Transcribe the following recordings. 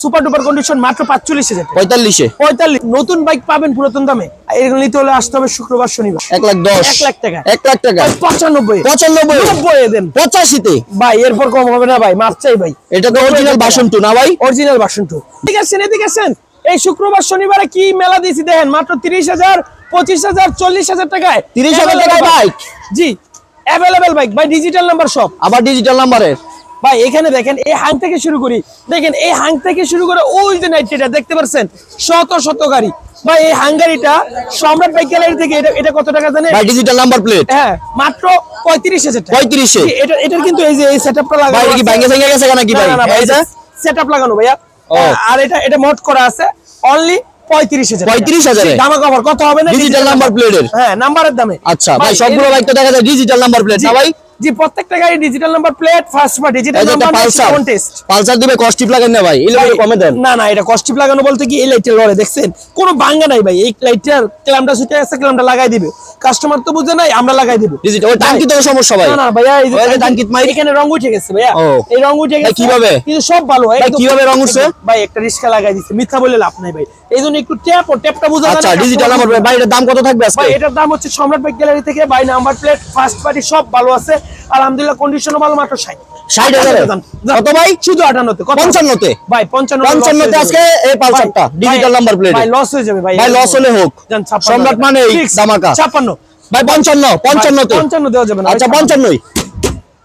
Super duper condition মাত্র পাঁচচল্লিশ হাজার পঁয়তাল্লিশে। পঁয়তাল্লিশ। নতুন বাইক পাবেন পুরাতন দামে। এগুলো নিতে হলে আসতে হবে শুক্রবার শনিবার। এক লাখ দশ। এক লাখ টাকা। এক লাখ টাকা। পঁচানব্বই। পঁচানব্বই। নব্বই দেন। পঁচাশিতে। ভাই এরপর কম হবে না ভাই মাপ চাই ভাই। এটা তো অরিজিনাল বাসন টু না ভাই? অরিজিনাল ভার্সন টু ঠিক আছে এদিকে আছেন এই শুক্রবার শনিবারে কি মেলা দিয়েছি দেখেন মাত্র তিরিশ হাজার পঁচিশ হাজার চল্লিশ হাজার টাকায়। 30,000 টাকায় বাইক? জি অ্যাভেলেবেল বাইক ভাই ডিজিটাল নাম্বার সব। আবার ডিজিটাল নাম্বারের ভাই এখানে দেখেন এই হাং থেকে শুরু করি। দেখেন এই হাং থেকে শুরু করে ওই যে নাইট্রিটা দেখতে পাচ্ছেন শত শত গাড়ি। ভাই এই হাঙ্গারিটা সম্রাট বাইক গ্যালারি থেকে এটা এটা কত টাকা জানেন? ভাই ডিজিটাল নাম্বার প্লেট হ্যাঁ মাত্র পঁয়ত্রিশ হাজার টাকা। পঁয়ত্রিশে। জি, এটা এটার কিন্তু এই যে এই সেটআপটা লাগানো ভাই কি। ভেঙে ভেঙে গেছে নাকি ভাই না, না, না, এই যে। সেটআপ লাগানো ভাইয়া। আর এটা এটা মোড করা আছে অনলি 35,000 কত হবে না number plate এর? হ্যাঁ নাম্বারের দামে। আচ্ছা ভাই সবগুলো বাইক তো দেখা যায় ডিজিটাল নাম্বার প্লেট না ভাই? জি প্রত্যেকটা গাড়ি ডিজিটাল নাম্বার প্লেট ফার্স্ট বা digital number Pulsar test Pulsar দিবে কস্টিপ লাগেন না ভাই এই লোকের কমে দেন। না না এটা কস্টিপ লাগানো বলতে কি এই লাইটের লড়ে দেখছেন? কোনো ভাঙ্গা নাই ভাই এই লাইটটার ক্ল্যামটা ছুটে আছে ক্ল্যামটা লাগাই দিবে। কাস্টমার তো বুঝে নাই আমরা লাগাই দিব। ডিজিটাল ওই টাঙ্কি তো সমস্যা ভাই। না না ভাইয়া এই যে টাঙ্কিত মাই এখানে রং উঠে গেছে ভাইয়া। এই রং উঠে গেছে। কীভাবে? কিন্তু সব ভালো ভাই, কীভাবে রং উঠছে? ভাই একটা রিস্কা লাগাই দিছে মিথ্যা বলে লাভ নাই ভাই। এই জন্য একটু ট্যাপ ও ট্যাপটা বুঝা আচ্ছা ডিজিটাল নাম্বার ভাই এটার দাম কত থাকবে আজকে? ভাই এটার দাম হচ্ছে সম্রাট বাইক গ্যালারি থেকে by number plate first party সব ভালো আছে। আলহামদুলিল্লাহ কন্ডিশনও ভালো মাত্র ষাট। 60,000 কত ভাই? শুধু আটান্নতে। কত? পঞ্চান্নতে? ভাই পঞ্চান্ন পঞ্চান্নতে আজকে এই পালসারটা ডিজিটাল নাম্বার প্লেট ভাই লস হয়ে যাবে ভাই। ভাই লস হলে হোক। সম্রাট মানে এই দামাকা। 56 ভাই পঞ্চান্ন পঞ্চান্নতে। পঞ্চান্ন দেওয়া যাবে না। আচ্ছা পঞ্চান্নই।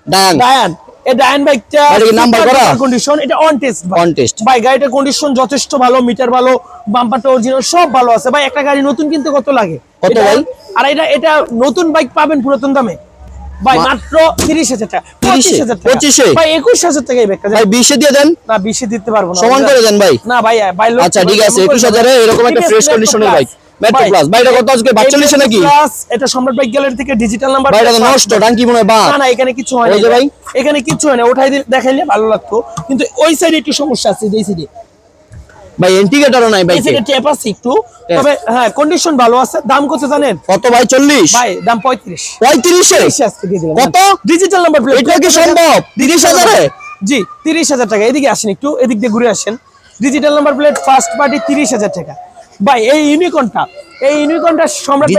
ডায়ান। ডায়ান। এই ডায়ান বাইকটা নাম্বার করা? কন্ডিশন এটা অন টেস্ট On test। ভাই গাড়িটার কন্ডিশন যথেষ্ট ভালো মিটার ভালো বাম্পারটা অরিজিনাল সব ভালো আছে। ভাই একটা গাড়ি নতুন কিনতে কত লাগে? কত ভাই? আর এটা এটা নতুন বাইক পাবেন পুরাতন দামে। ভাই মাত্র টাকা। 30 পঁচিশ টাকা। 25 ভাই একুশ হাজার টাকা এই বাইকটা ভাই বিশে দিয়ে দেন। না দিতে পারব না। সমান করে দেন ভাই। না ভাই ভাই আচ্ছা ঠিক আছে একুশ এরকম একটা ফ্রেশ কন্ডিশনের বাইক মেট্রো প্লাস ভাই এটা কত আজকে? বাচ্চালিশে নাকি? প্লাস এটা সম্রাট বাইক গ্যালারি থেকে ডিজিটাল নাম্বার ভাই এটা নষ্ট টাঙ্কি মনে হয় বা না না এখানে কিছু হয় না ভাই। এখানে কিছু হয় না ওঠাই দিলে দেখাইলে ভালো লাগতো। কিন্তু ওই সাইডে একটু সমস্যা আছে এই সাইডে ভাই ইন্ডিকেটরও নাই এই বাইকে সাইডে আছে একটু। তবে হ্যাঁ কন্ডিশন ভালো আছে। দাম কত জানেন? কত ভাই চল্লিশ? ভাই দাম পঁয়ত্রিশ। পঁয়ত্রিশে? আজকে দিয়ে দিলাম। কত? ডিজিটাল নাম্বার প্লেট এটা কি সম্ভব? জি টাকা। এদিকে আসেন একটু এদিক দিয়ে ঘুরে আসেন। Digital number plate first party তিরিশ হাজার টাকা। ভাই এই ইউনিকনটা এই ইউনিকনটা সম্রাট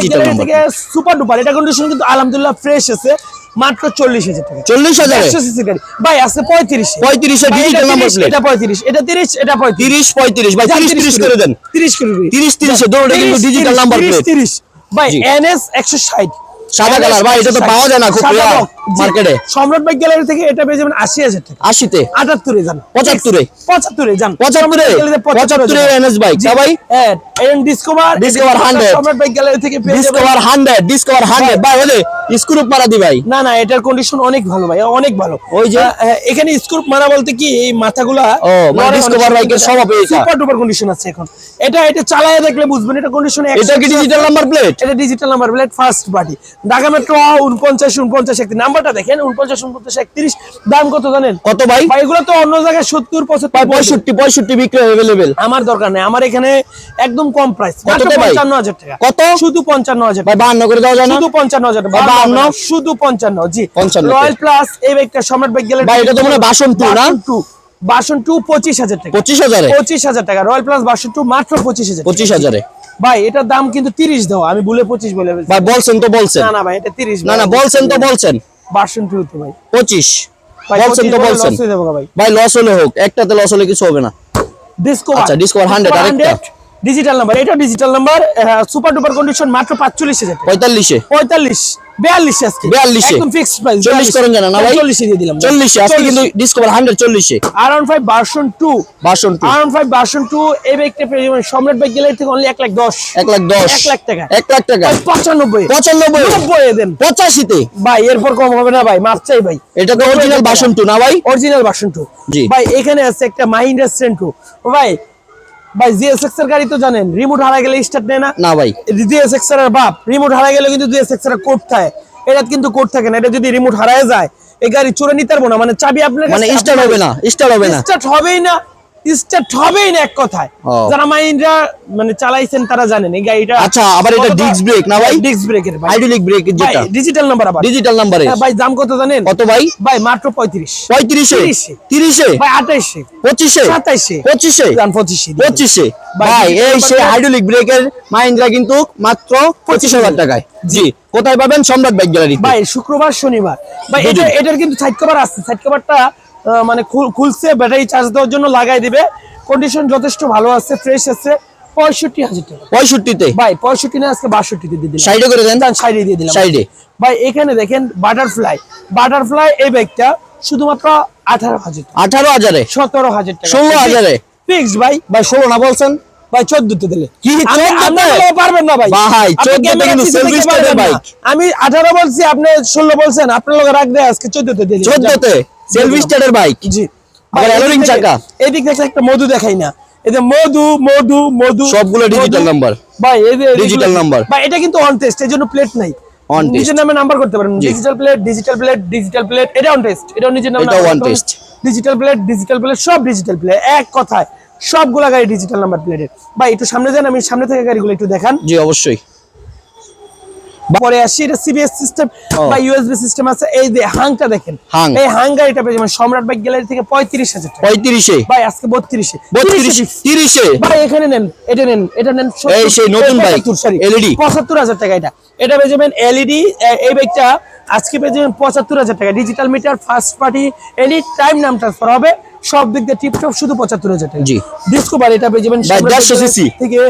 থেকে সুপার ডুপার এটা কন্ডিশন কিন্তু আলহামদুলিল্লাহ ফ্রেশ আছে মাত্র চল্লিশ হাজার টাকা। চল্লিশ হাজার? ভাই আছে পঁয়ত্রিশ। পঁয়ত্রিশ ডিজিটাল নাম্বার প্লেট এটা পঁয়ত্রিশ এটা তিরিশ এটা পঁয়ত্রিশ। তিরিশ পঁয়ত্রিশ ভাই তিরিশ তিরিশ করে দেন। তিরিশ করে। তিরিশ তিরিশে দৌড়ে কিন্তু ডিজিটাল নাম্বার 30, প্লেট 30 ভাই এন এনএস একশো ষাট। সাদা কালার ভাই এটা তো পাওয়া যায় না খুব মার্কেটে সম্রাট বাইক গ্যালারি থেকে এটা পেয়ে যাবেন আশি হাজার টাকা। আশিতে? আটাত্তরে যান। পঁচাত্তরে? পঁচাত্তরে যান। পঁচাত্তরে? পঁচাত্তরে এনএস বাইক তা ভাই? হ্যাঁ Discover Discover 100 Samrat bike gallery থেকে ডিসকভার হান্ড্রেড ডিসকভার হান্ড্রেড ভাই ওই স্ক্রু মারা দি ভাই। না না এটার কন্ডিশন অনেক ভালো ভাই অনেক ভালো। ওই যে- আহ, এখানে স্ক্রুপ মারা বলতে কি এই মাথাগুলা ও, মানে Discover bike-এর সব যায়। সুপার ডুপার কন্ডিশন আছে এখন। এটা এটা চালায় দেখলে বুঝবেন এটা কন্ডিশন এটা কি ডিজিটাল নাম্বার প্লেট এটা digital number plate first party Dhaka metro উনপঞ্চাশ উনপঞ্চাশ একত্রিশ নাম্বারটা দেখেন উনপঞ্চাশ উনপঞ্চাশ একত্রিশ দাম কত জানেন? কত ভাই? এগুলো তো অন্য জায়গায় সত্তর পঁয়ষট্টি পঁয়ষট্টি বিক্রি অ্যাভেলেবেল আমার দরকার নেই আমার এখানে একদম কম প্রাইস পঞ্চান্ন হাজার টাকা। কত? শুধু পঞ্চান্ন হাজার ভাই বাহান্ন করে দেওয়া যায় শুধু পঞ্চান্ন হাজার টাকা। বাহান্ন? শুধু পঞ্চান্ন জি। 55 তে। রয়্যাল প্লাস এই বাইকটা সম্রাট বাইক গেলে ভাই, এটা তো মনে বাসন টু না? টু। বাসন টু পঁচিশ হাজার টাকা। পঁচিশ হাজারে? পঁচিশ হাজার টাকা। রয়্যাল প্লাস বাসন টু মাত্র পঁচিশ হাজার পঁচিশ হাজারে। ভাই এটার দাম কিন্তু তিরিশ দাও আমি বলে পঁচিশ বলে ফেলছি। ভাই বলছেন তো বলছেন। না না ভাই এটা তিরিশ না না বলছেন তো বলছেন। তো ভাই। পঁচিশ। ভাই বলছেন তো বলছেন। লস ভাই। হলে হোক একটাতে লস হলে কিছু হবে না। ডিসকভার আচ্ছা, Discover 100 আরেকটা। ডিজিটাল নাম্বার এটা digital number super duper condition মাত্র বিয়াল্লিশ আজকে। 42 একদম ফিক্সড প্রাইস চল্লিশ করেন জানা না ভাই দিয়ে দিলাম আজকে কিন্তু ডিসকভার ভার্সন বাসন ভার্সন এই পেয়ে সম্রাট থেকে অনলি এক লাখ লাখ লাখ টাকা। লাখ টাকা। দেন। পঁচাশিতে। ভাই এরপর কম হবে না ভাই। মাপ চাই ভাই। এটা তো অরিজিনাল বাসন টু না ভাই? অরিজিনাল ভার্সন টু জি। ভাই এখানে আছে একটা মাহিন্দ্রা সেন্টু ভাই ভাই জিএসএক্স এর গাড়ি তো জানেন রিমোট হারা গেলে স্টার্ট নেয় না। না ভাই। জিএসএক্স এর বাপ রিমোট হারা গেলে কিন্তু জিএসএক্স এর কোড থাকে। এটা কিন্তু কোড থাকে না এটা যদি রিমোট হারায় যায় এই গাড়ি চুরে নিতে পারব না। মানে চাবি আপনার মানে স্টার্ট হবে না স্টার্ট হবে না। স্টার্ট হবেই না। স্টার্ট হবেই না এক কথায়। যারা মাইন্ডরা মানে চালাইছেন তারা জানেন এই গাড়িটা। আচ্ছা, আবার এটা disc brake না ভাই? ডিস্ক ব্রেকের ভাই। হাইড্রোলিক ব্রেক যেটা। ডিজিটাল নাম্বার আবার। ডিজিটাল নাম্বারে হ্যাঁ, ভাই দাম কত জানেন? কত ভাই? ভাই মাত্র পঁয়ত্রিশ। পঁয়ত্রিশে? তিরিশে। তিরিশে? ভাই আঠাইশে। পঁচিশে? সাতাইশে। পঁচিশে? দাম পঁচিশে পঁচিশে? ভাই, ভাই এই সেই হাইড্রোলিক ব্রেকের মাহিন্দ্রা কিন্তু মাত্র পঁচিশ হাজার টাকায়। জি। কোথায় পাবেন? সম্রাট বাইক গ্যালারি ভাই শুক্রবার শনিবার। ভাই এটা এটার কিন্তু সাইড কভার আছে। সাইড কভারটা মানে খুল- খুলছে ব্যাটারি চার্জ দেওয়ার জন্য লাগাই দিবে। কন্ডিশন যথেষ্ট ভালো আছে ফ্রেশ আছে। পঁয়ষট্টি হাজার টাকা। পঁয়ষট্টিতে? ভাই পঁয়ষট্টি না আজকে বাষট্টিতে দিয়ে দিলাম সাইডে করে দেন? সাইডে দিয়ে দিলাম। সাইডে ভাই এখানে দেখেন বাটারফ্লাই বাটারফ্লাই এই ব্যাগটা শুধুমাত্র আঠারো হাজার আঠারো হাজারে? সতেরো হাজার টাকা। ষোলো হাজারে? ফিক্সড ভাই। ভাই ষোলো না বলছেন? ভাই চোদ্দতে দিলে। কি, আমি- 14 আপনি তে? বলতে পারবেন না ভাই। ভাই, আপনি 14 তে ক্যামেরা কিন্তু পিছনে selfie দেখতে stand এর পারবেন না। বাইক। আমি আঠারো বলছি আপনি ষোলো বলছেন। আপনার লোক রাখ দেয় আজকে চোদ্দতে দিলে। চোদ্দতে? সেলফি বাইক জি। আবার থেকে- চাকা। এদিক থেকে একটা মধু দেখাই না। এই যে মধু মধু মধু সবগুলো digital number। ভাই এই যে এগুলো- number। ভাই এটা কিন্তু অন টেস্ট এর জন্য প্লেট নাই। On test। নিজের নামে নাম্বার করতে পারেন। Digital plate digital plate digital plate এটা অন টেস্ট এটা নিজের নামে এটাও on test। Digital plate digital plate সব ডিজিটাল প্লেট এক কথায়। সবগুলা গাড়ি ডিজিটাল নাম্বার প্লেটের ভাই একটু সামনে যান আমি সামনে থেকে গাড়িগুলো একটু দেখান। জি অবশ্যই। পরে আসি এটা সিবিএস সিস্টেম বা ইউএসবি সিস্টেম আছে। এই যে হাংটা দেখেন। এই হাং গাড়িটা পেয়ে যাবেন সম্রাট বাইক গ্যালারি থেকে পঁয়ত্রিশ হাজার পঁয়ত্রিশে? ভাই আজকে বত্রিশে। বত্রিশে তিরিশে ভাই এখানে নেন এটা নেন এটা নেন এই সেই নতুন বাইক, সরি LED পঁচাত্তর হাজার টাকা এটা। এটা পেয়ে যাবেন এলইডি এই বাইকটা আজকে পেয়ে যাবেন পঁচাত্তর হাজার টাকা। Digital meter first party any time নাম ট্রান্সফার হবে। সব দিক দিয়ে টিপটপ শুধু পঁচাত্তর হাজার টাকা। জি। ডিসকভার এটা পেয়ে যাবেন ভাই, সম্রাট 150 বাইক cc থেকে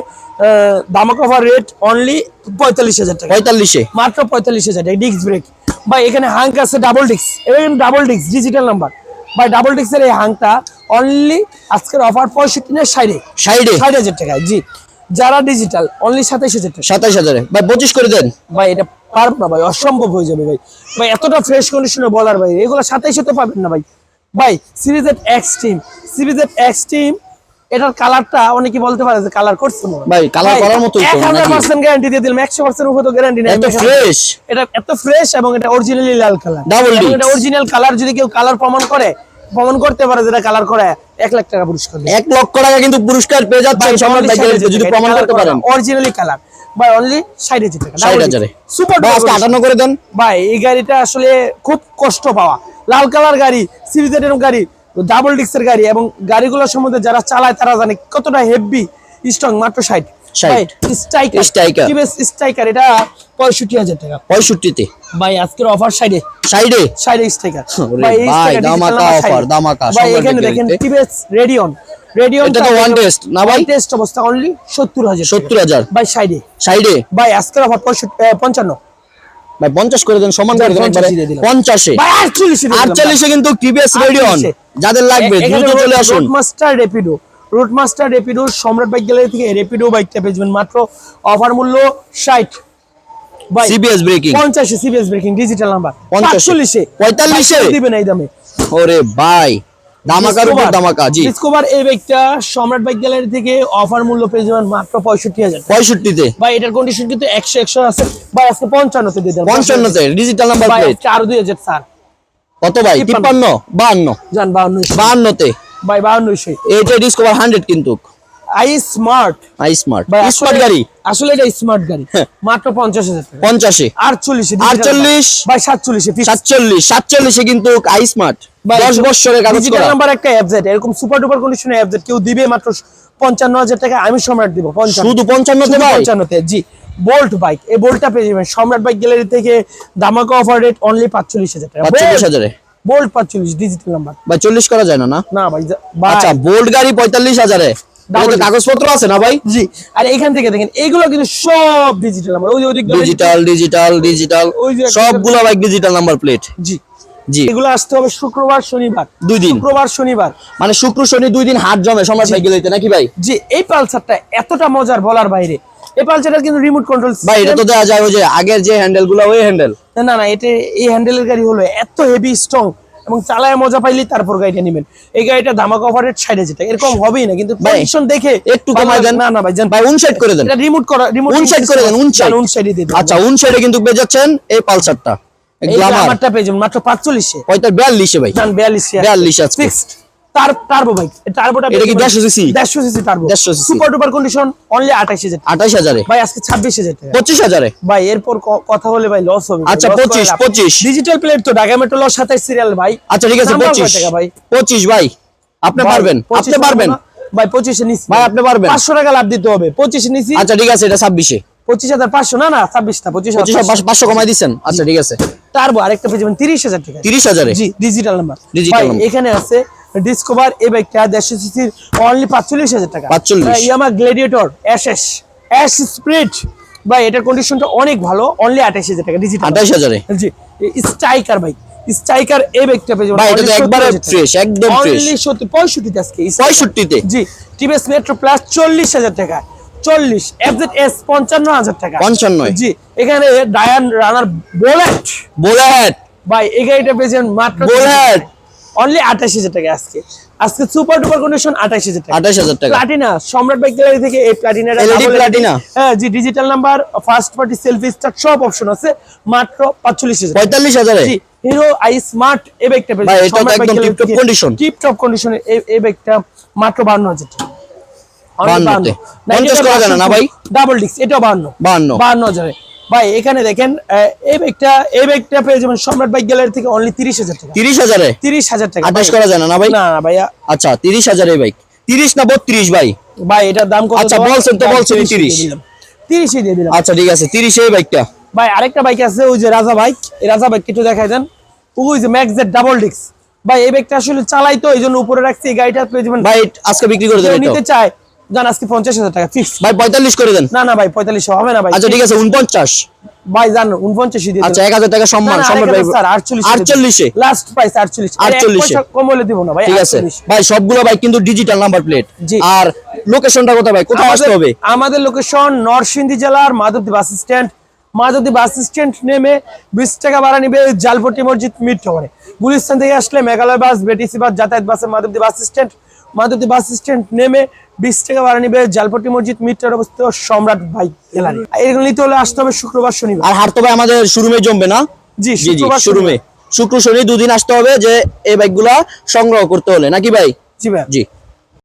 দামা কভার রেট অনলি পঁয়তাল্লিশ হাজার টাকা। পঁয়তাল্লিশে। মাত্র পঁয়তাল্লিশ হাজার টাকা ডিস্ক ব্রেক বা এখানে হাঙ্ক আছে ডাবল ডিস্ক এবং ডাবল ডিস্ক ডিজিটাল নাম্বার ভাই ডাবল ডিস্কের এই হাঙ্কটা অনলি আজকের অফার পঁয়ষট্টি না ষাটে সাইডে ষাট হাজার টাকা জি। যারা ডিজিটাল অনলি সাতাইশ হাজার টাকা। সাতাইশ হাজারে। ভাই পঁচিশ করে দেন। ভাই এটা পারব না ভাই অসম্ভব হয়ে যাবে ভাই। ভাই এতটা ফ্রেশ কন্ডিশনে বলার ভাই এগুলো সাতাইশে তো পাবেন না ভাই। ভাই সিরিজের এক্স টিম সিরিজের এক্স টিম এটার কালারটা অনেকে বলতে পারে যে কালার করছে ভাই, ভাই, করার মতোই তো, এক হাজার নাকি? পার্সেন্ট গ্যারান্টি দিয়ে দিলাম একশো পার্সেন্ট উপরে তো গ্যারান্টি নেই। এত ফ্রেশ এটা এত ফ্রেশ এবং এটা অরিজিনালি লাল কালার Double disc। এটা অরিজিনাল কালার যদি কেউ কালার প্রমাণ করে প্রমাণ করতে পারে যেটা কালার করে এক লাখ টাকা পুরস্কার দেবে। এক লক্ষ টাকা কিন্তু পুরস্কার পেয়ে যাচ্ছেন সম্রাট বাইক গ্যালারিতে যদি প্রমাণ করতে পারেন। অরিজিনালি কালার ভাই অনলি ষাট হাজার টাকা ষাট হাজারে সুপার ভাই, আজকে আটান্ন করে দেন। ভাই এই গাড়িটা আসলে খুব কষ্ট পাওয়া। লাল কালার গাড়ি সিরিজের গাড়ি ডাবল ডিস্কের গাড়ি এবং গাড়িগুলোর সম্বন্ধে যারা চালায় তারা জানে কতটা হেভি স্ট্রং মাত্র ষাট। 60 স্ট্রাইকার এটা পঁয়ষট্টি হাজার টাকা। পঁয়ষট্টিতে? ভাই আজকের অফার সাইডে সাইডে ভাই ভাই এখানে দেখেন টিভিএস রেডিয়ন রেডিয়ন এটা তো না ভাই? টেস্ট অবস্থা অনলি 70000 সত্তর হাজার? ভাই সাইডে সাইডে ভাই আজকের অফার 55 ভাই পঞ্চাশ করে দেন সমান করে দেন একবারে। দিয়ে দিলাম। পঞ্চাশে। 48 দিয়ে আটচল্লিশে কিন্তু টিভিএস রেডিয়ন 48 যাদের লাগবে দ্রুত চলে আসুন। Master Rapido road master Rapido Samrat bike gallery থেকে রেপিডো বাইকটা পেয়েছেন মাত্র অফার মূল্য 60 ভাই সিবিএস ব্রেকিং 50 এ সিবিএস ব্রেকিং ডিজিটাল নাম্বার 50 45 এ 45 এ? দিবেন এই দামে। ওরে ভাই। ধামাকার উপর ধামাকা জি। ডিসকভার এই বাইকটা সম্রাট বাইক গ্যালারি থেকে অফার মূল্য পেয়ে যাবেন মাত্র ভাই এটার কন্ডিশন কিন্তু একশো একশো আছে। ভাই আজকে পঞ্চান্নতে দিয়ে দেন। পঞ্চান্নতে ডিজিটাল নাম্বার প্লেট স্যার। কত ভাই? বাহান্ন। ভাই এটা ডিসকভার হান্ড্রেড কিন্তু। I smart. I smart. Smart গাড়ি। আসলে এটা স্মার্ট গাড়ি। হ্যাঁ। মাত্র পঞ্চাশ হাজার পঞ্চাশে। আটচল্লিশে আটচল্লিশ। ভাই সাতচল্লিশে সাতচল্লিশ। সাতচল্লিশে কিন্তু আই স্মার্ট। দশ বছরের কাগজ করা। নাম্বার একটা অ্যাপজেট এরকম সুপার ডুপার কন্ডিশনে অ্যাপজেট কেউ দিবে মাত্র পঞ্চান্ন হাজার টাকা আমি সম্রাট দিব পঞ্চান্ন। শুধু পঞ্চান্নতে শুধু ভাই? পঞ্চান্নতে জি। বোল্ট বাইক এই বোল্টটা পেয়ে যাবেন। সম্রাট বাইক গ্যালারি থেকে দামাকা অফার রেট অনলি পাঁচচল্লিশ হাজার টাকা। পাঁচচল্লিশ হাজারে? বোল্ট পাঁচচল্লিশ ডিজিটাল নাম্বার ভাই চল্লিশ করা যায় না না? না ভাই আচ্ছা বোল্ড গাড়ি পঁয়তাল্লিশ হাজারে। কাগজপত্র আছে না ভাই? জি। আর এখান থেকে দেখেন এগুলো কিন্তু সব ডিজিটাল নাম্বার ওই যে ডিজিটাল ডিজিটাল ডিজিটাল সবগুলো বাইক ডিজিটাল নাম্বার প্লেট জি। জি। এগুলো আসতে হবে শুক্রবার শনিবার। দুই দিন। শুক্রবার শনিবার। মানে শুক্র শনি দুই দিন হাট জমে সম্রাট বাইক গেলে নাকি ভাই? জি এই পালসারটা এতটা মজার বলার বাইরে। এই পালসারটা কিন্তু রিমোট কন্ট্রোল ভাই এটা তো দেওয়া যায় ওই যে আগের যে হ্যান্ডেলগুলো ওই হ্যান্ডেল না না এটা এই হ্যান্ডেলের গাড়ি হলো এত হেভি স্ট্রং এবং চালায় মজা পাইলে তারপর গাড়িটা নেবেন। এই গাড়িটা ধামাকা অফারের সাইডে যেটা এরকম হবেই না কিন্তু কন্ডিশন দেখে একটু কমায় দেন। না না ভাই জান ভাই উনসাইড করে দেন। এটা রিমোট করা রিমোট উনসাইড করে দেন উনসাইড উনসাইডে দিয়ে দেন আচ্ছা উনসাইডে কিন্তু পেয়ে যাচ্ছেন এই পালসারটা। এই গ্লামারটা পেয়ে যাবেন মাত্র 45 এ পঁয়তাল্লিশ বিয়াল্লিশে ভাই। জান 42 এ 42 আজকে। ফিক্সড তার টার্বো বাইক টার্বোটা এটা কি 150 cc? দেড়শো CC turbo 150 cc? Super duper condition only আঠাশ হাজার। টাকা। ভাই আজকে ছাব্বিশ হাজার টাকা। পঁচিশ হাজারে? ভাই এরপর কথা হলে ভাই লস হবে। আচ্ছা, 25, 25 ডিজিটাল প্লেট তো ঢাকা মেট্রো লস সাতাইশ সিরিয়াল ভাই। আচ্ছা ঠিক আছে টাকা ভাই? পঁচিশ ভাই। আপনি পারবেন। আপনি পারবেন। না? ভাই পঁচিশে নিচ্ছি ভাই, আপনি পারবেন। পাঁচশো টাকা লাভ দিতে হবে। পঁচিশে নিচ্ছি আচ্ছা ঠিক আছে এটা ছাব্বিশে। পঁচিশ হাজার পাঁচশো না না ছাব্বিশ না পঁচিশ পঁচিশ হাজার পাঁচশো। কমাই দিচ্ছেন আচ্ছা ঠিক আছে। টার্বো আরেকটা পেয়ে যাবেন তিরিশ হাজার টাকা তিরিশ হাজারে। জি ডিজিটাল নাম্বার এখানে আছে ডিসকভার এই বাইকটা দেড়শো সিসির অনলি পাঁচচল্লিশ হাজার টাকা। 45 ইয়ামা গ্লেডিয়েটর এসএস এস স্প্রিট ভাই এটার কন্ডিশনটা অনেক ভালো অনলি আঠাশ হাজার টাকা ডিজিটাল আঠাশ হাজারে? জি স্ট্রাইকার ভাই স্ট্রাইকার এই বাইকটা পেয়ে যাবেন। ভাই, এটা একবারে fresh, একদম fresh। অনলি সত্যি পঁয়ষট্টিতে আজকে পঁয়ষট্টিতে? জি টিভিএস মেট্রো প্লাস চল্লিশ হাজার টাকা চল্লিশ এফজেড এস পঞ্চান্ন হাজার টাকা। পঞ্চান্নয়। জি এখানে ডায়ান রানার বুলেট বুলেট ভাই এই গাড়িটা পেয়েছেন মাত্র বুলেট অনলি আঠাশ হাজার টাকা আজকে। আজকে সুপার ডুপার কন্ডিশন আঠাশ হাজার টাকা। আঠাশ হাজার টাকা। প্লাটিনা সম্রাট বাইক গ্যালারি থেকে এই প্লাটিনা? হ্যাঁ জি digital number first party selfie start সব অপশন আছে। মাত্র পাঁচচল্লিশ হাজার পঁয়তাল্লিশ হাজারে? জি হিরো আই স্মার্ট এই বাইকটা এটা একদম tip-top condition। টিপ টপ কন্ডিশনে এই বাইকটা মাত্র বান্ন হাজার টাকা। 52 তে। 50 করা না, ভাই? ডাবল ডিস্ক এটাও বান্ন 52 বান্ন হাজারে। ভাই এখানে দেখেন এই বাইকটা এই বাইকটা পেয়ে যাবেন সম্রাট বাইক গ্যালারি থেকে অনলি তিরিশ হাজার টাকা। তিরিশ হাজারে? তিরিশ হাজার টাকা। আঠাশ করা যায় না ভাই? না না ভাইয়া। আচ্ছা তিরিশ হাজারে বাইক তিরিশ না বত্রিশ ভাই? ভাই এটার দাম কত? আচ্ছা, বলছেন তো বলছেন 30 30 দিয়ে দিলাম। 30 দিয়ে দিলাম। আচ্ছা ঠিক আছে তিরিশে এই বাইকটা ভাই আরেকটা বাইক আছে ওই যে রাজা বাইক এই রাজা বাইক একটু দেখাই দেন। ওই যে ম্যাক্স জেড ডাবল ডিস্ক ভাই এই বাইকটা আসলে চালাই তো এই জন্য উপরে রাখছি এই গাড়িটা পেয়ে যাবেন। ভাই আজকে বিক্রি করে দেবেন নিতে চায় জান আজকে পঞ্চাশ হাজার টাকা ফিক্স ভাই পঁয়তাল্লিশ করে দেন। না না ভাই পঁয়তাল্লিশ হবে না ভাই। আচ্ছা ঠিক আছে উনপঞ্চাশ। ভাই জান উনপঞ্চাশই দিয়ে আচ্ছা এক হাজার টাকা সম্মান সম্মান ভাই আটচল্লিশে। লাস্ট প্রাইস আটচল্লিশ। 48 48 কম বলে দিব না ভাই ঠিক আছে। ভাই সবগুলো বাইক কিন্তু ডিজিটাল নাম্বার প্লেট আর লোকেশনটা কোথায় ভাই? কোথায় আসতে হবে? আমাদের- লোকেশন নরসিংদী জেলার Madhabdi bus stand. Madhabdi bus stand নেমে বিশ টাকা ভাড়া নিবে জালপট্টি মসজিদ মিড টাওয়ারে গুলিস্তান থেকে আসলে মেঘালয় বাস বেটিসি বাস যাতায়াত বাসে Madhabdi bus stand. Madhabdi bus stand নেমে বিশ টাকা ভাড়া নিবে জালপট্টি মসজিদ মিটার অবস্থিত সম্রাট ভাই এলানি। এগুলো নিতে হলে আসতে হবে শুক্রবার শনিবার। আর হাঁটতে হবে ভাই আমাদের শোরুমে জমবে না? জি শুক্রবার শোরুমে শুক্র শনি দুদিন আসতে হবে যে এই বাইকগুলা সংগ্রহ করতে হলে। নাকি ভাই? জি ভাই। জি।